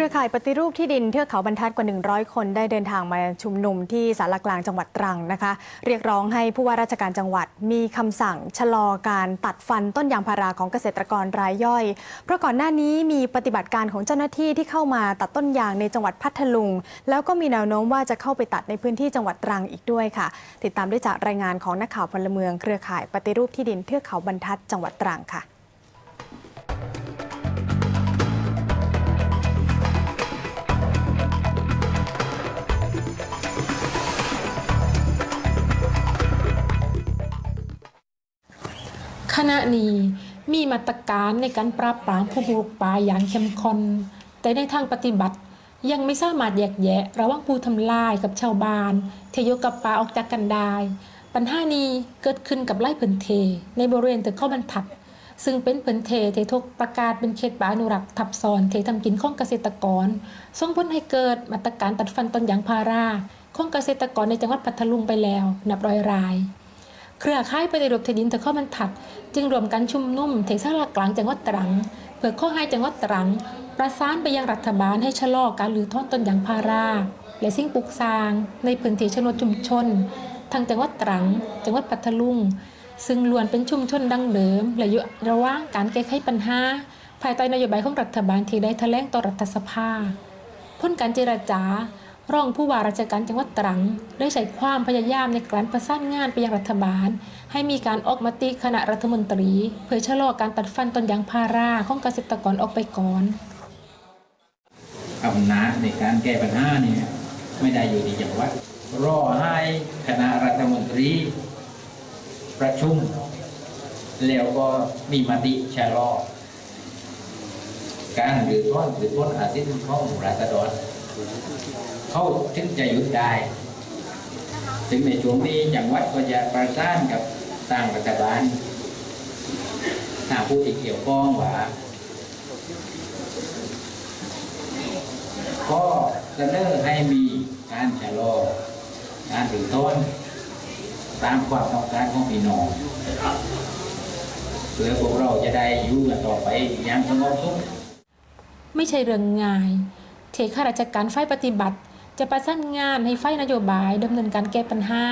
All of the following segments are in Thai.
รือข่ายปฏิรูปที่ดินเทือกเขาบรรทัดกว่า 100 คนได้เดินทางมาชุมนุมที่สารกลางจังหวัดตรังนะคะ เรียกร้องให้ผู้ว่าราชการจังหวัดมีคำสั่งชะลอการตัดฟันต้นยางพาราของเกษตรกรรายย่อย เพราะก่อนหน้านี้มีปฏิบัติการของเจ้าหน้าที่ที่เข้ามาตัดต้นยางในจังหวัดพัทลุง แล้วก็มีแนวโน้มว่าจะเข้าไปตัดในพื้นที่จังหวัดตรังอีกด้วยค่ะ ติดตามได้จากรายงานของนักข่าวพลเมือง เครือข่ายปฏิรูปที่ดินเทือกเขาบรรทัดจังหวัดตรังค่ะ ณะนี้มีมาตรการในการปราบปรามผู้บุกป่าอย่างเข้มข้นแต่ในทางปฏิบัติยังไม่สามารถแยกแยะ ระหว่างผู้ทำลายกับชาวบ้านเทยกกับป่าออกจากกันได้ ปัญหานี้เกิดขึ้นกับไร่เพื้นเท ในบริเวณตึกข้อบรรทัด ซึ่งเป็นเพื้นเทที่ถูกประกาศเป็นเขตป่าอนุรักษ์ทับซ้อนเททำกินของเกษตรกร ส่งผลให้เกิดมาตรการตัดฟันต้นยางพาราของเกษตรกรในจังหวัดพัทลุงไปแล้ว นับร้อยราย เครือข่ายปฏิรูปที่ดินตะข้าบรรทัด จึงรวมกันชุมนุมที่สารกลางจังหวัดตรังเพื่อข้อให้จังหวัดตรัง ประสานไปยังรัฐบาลให้ชะลอการรื้อถอนต้นยางพารา และสิ่งปลูกสร้าง ในพื้นที่ชนบทชุมชนทางจังหวัดตรัง จังหวัดพัทลุง ซึ่งล้วนเป็นชุมชนดังเดิมและอยู่ระหว่างการแก้ไขปัญหาภายใต้นโยบายของรัฐบาลที่ได้แถลงต่อรัฐสภาพ้นการเจรจา รองผู้ว่าราชการจังหวัดตรัง ได้ใช้ความพยายามในการประสานงานไปยังรัฐบาล ให้มีการออกมติคณะรัฐมนตรี เพื่อชะลอการตัดฟันต้นยางพาราของเกษตรกรออกไปก่อนอำนาจในการแก้ปัญหาเนี่ยไม่ได้อยู่ที่จังหวัดรอให้คณะรัฐมนตรี ประชุม แล้วก็มีมติชะลอการหรือท้อนหรือพ้นอาชีพของรัฐดร เขาถึงจะหยุดได้ถึงในช่วงนี้จังหวัดก็จะประสานกับต่างรัฐบาลทางผู้ที่เกี่ยวข้องว่าก็เสนอให้มีการชะลอการถือต้น ตามความต้องการของพี่น้องเพื่อพวกเราจะได้อยู่กันต่อไปอย่างสงบสุขไม่ใช่เรื่องง่าย เทข้าราชการฝ่ายปฏิบัติ จะประสานงานให้ฝ่ายนโยบายดำเนินการแก้ปัญหา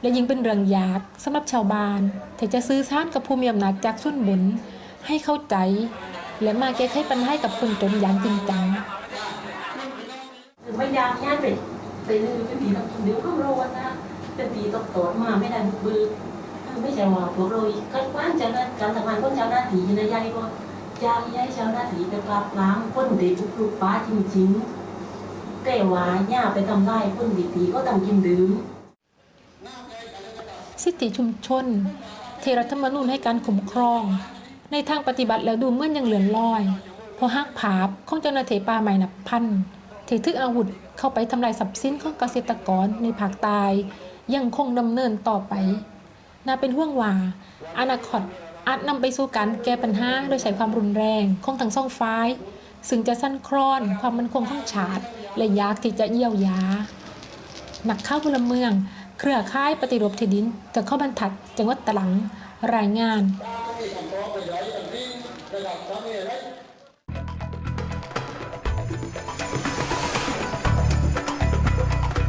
และยิ่งเป็นเรื่องยากสำหรับชาวบ้านที่จะซื้อสารกับผู้มีอำนาจจากส่วนบนให้เข้าใจ และมาแก้ไขปัญหาให้กับคนจนอย่างจริงจังคือไม่ยากแค่เป็นเป็นเป็นปีต้องเดี๋ยวข้างโรนนะเป็นปีต้อตรวมาไม่ได้บุกบือไม่ใช่ว่าพวกเราก็กว้างจะนะการทำงานของเจ้าหน้าที่นยายก็ ยายยายเจ้าหน้าที่ไปปราบปรามคนเด็กปลูกป้าจริงๆ แต่ว่าย่าไปทำได้คนดีๆก็ต้องกินดื่มสิทธิชุมชน ที่รัฐธรรมนูญให้การคุ้มครอง ในทางปฏิบัติแล้วดูเมื่อนยังเหลือนลอย เพราะหักผาบของเจ้าหน้าที่ป่าใหม่นับพันที่ถืออาวุธเข้าไปทำลายทรัพย์สินของเกษตรกรในภาคใต้ยังคงดำเนินต่อไปน่าเป็นห่วงว่าอนาคต อาจนำไปสู่การแก้ปัญหาโดยใช้ความรุนแรงของทั้งสองฝ่ายซึ่งจะสั้นคลอนความมันคงข้องฉาดและยากที่จะเยี่ยวยา นักข่าวพลเมือง เครือข่ายปฏิรูปที่ดินจากข้าบรรทัดจังหวัดตรังรายงาน